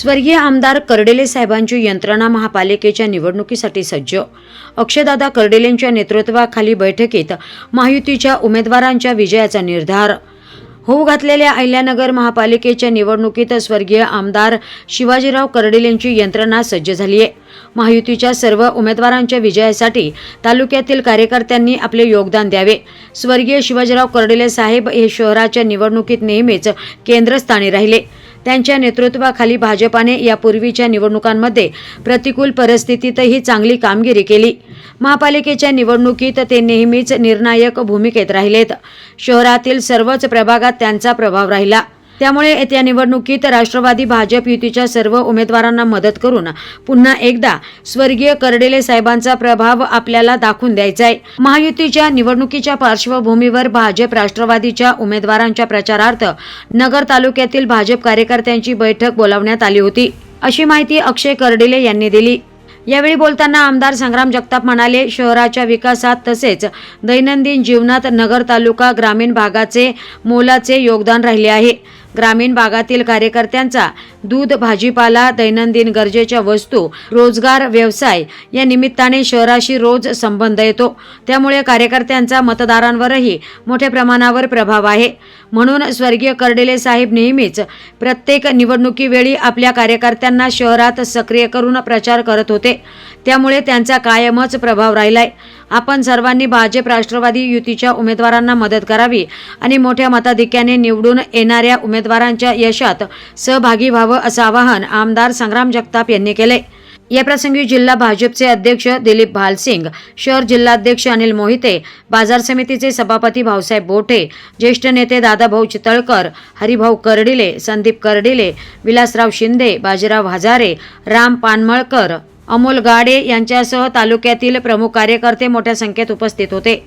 स्वर्गीय आमदार कर्डेले साहेबांची यंत्रणा महापालिकेच्या निवडणुकीसाठी सज्ज. अक्षयदादा कर्डेलेंच्या नेतृत्वाखाली बैठकीत महायुतीच्या उमेदवारांच्या विजयाचा निर्धार. होऊ घातलेल्या अहिल्यानगर महापालिकेच्या निवडणुकीत स्वर्गीय आमदार शिवाजीराव कर्डेलेंची यंत्रणा सज्ज झाली आहे महायुतीच्या सर्व उमेदवारांच्या विजयासाठी तालुक्यातील कार्यकर्त्यांनी आपले योगदान द्यावे. स्वर्गीय शिवाजीराव कर्डिले साहेब हे शहराच्या निवडणुकीत नेहमीच केंद्रस्थानी राहिले. त्यांच्या नेतृत्वाखाली भाजपाने यापूर्वीच्या निवडणुकांमध्ये प्रतिकूल परिस्थितीतही चांगली कामगिरी केली. महापालिकेच्या निवडणुकीत ते नेहमीच निर्णायक भूमिकेत राहिलेत. शहरातील सर्वच प्रभागात त्यांचा प्रभाव राहिला. त्यामुळे येत्या निवडणुकीत राष्ट्रवादी भाजप युतीच्या सर्व उमेदवारांना मदत करून पुन्हा एकदा स्वर्गीय कर्डेले साहेबांचा प्रभाव आपल्याला दाखवून द्यायचा आहे. महायुतीच्या निवडणुकीच्या पार्श्वभूमीवर भाजप राष्ट्रवादीच्या उमेदवारांच्या प्रचारार्थ नगर तालुक्यातील भाजप कार्यकर्त्यांची बैठक बोलावण्यात आली होती. अशी माहिती अक्षय कर्डिले यांनी दिली. यावेळी बोलताना आमदार संग्राम जगताप म्हणाले शहराच्या विकासात तसेच दैनंदिन जीवनात नगर तालुका ग्रामीण भागाचे मोलाचे योगदान राहिले आहे. ग्रामीण भागातील कार्यकर्त्यांचा दूध भाजीपाला दैनंदिन गरजेच्या वस्तू रोजगार व्यवसाय या निमित्ताने शहराशी रोज संबंध येतो. त्यामुळे कार्यकर्त्यांचा मतदारांवरही मोठ्या प्रमाणावर प्रभाव आहे. म्हणून स्वर्गीय कर्डेले साहेब नेहमीच प्रत्येक निवडणुकीवेळी आपल्या कार्यकर्त्यांना शहरात सक्रिय करून प्रचार करत होते. त्यामुळे त्यांचा कायमच प्रभाव राहिलाय. आपण सर्वांनी भाजप राष्ट्रवादी युतीच्या उमेदवारांना मदत करावी आणि मोठ्या मताधिक्याने निवडून येणाऱ्या उमेदवारांच्या यशात सहभागी व्हावं. असं आवाहन आमदार संग्राम जगताप यांनी केले याप्रसंगी जिल्हा भाजपचे अध्यक्ष दिलीप भालसिंग शहर जिल्हाध्यक्ष अनिल मोहिते बाजार समितीचे सभापती भाऊसाहेब बोठे ज्येष्ठ नेते दादाभाऊ चितळकर हरिभाऊ कर्डिले संदीप कर्डिले विलासराव शिंदे बाजीराव हजारे राम पानमळकर अमोल गाडे यांच्यासह तालुक्यातील प्रमुख कार्यकर्ते मोठ्या संख्येत उपस्थित होते.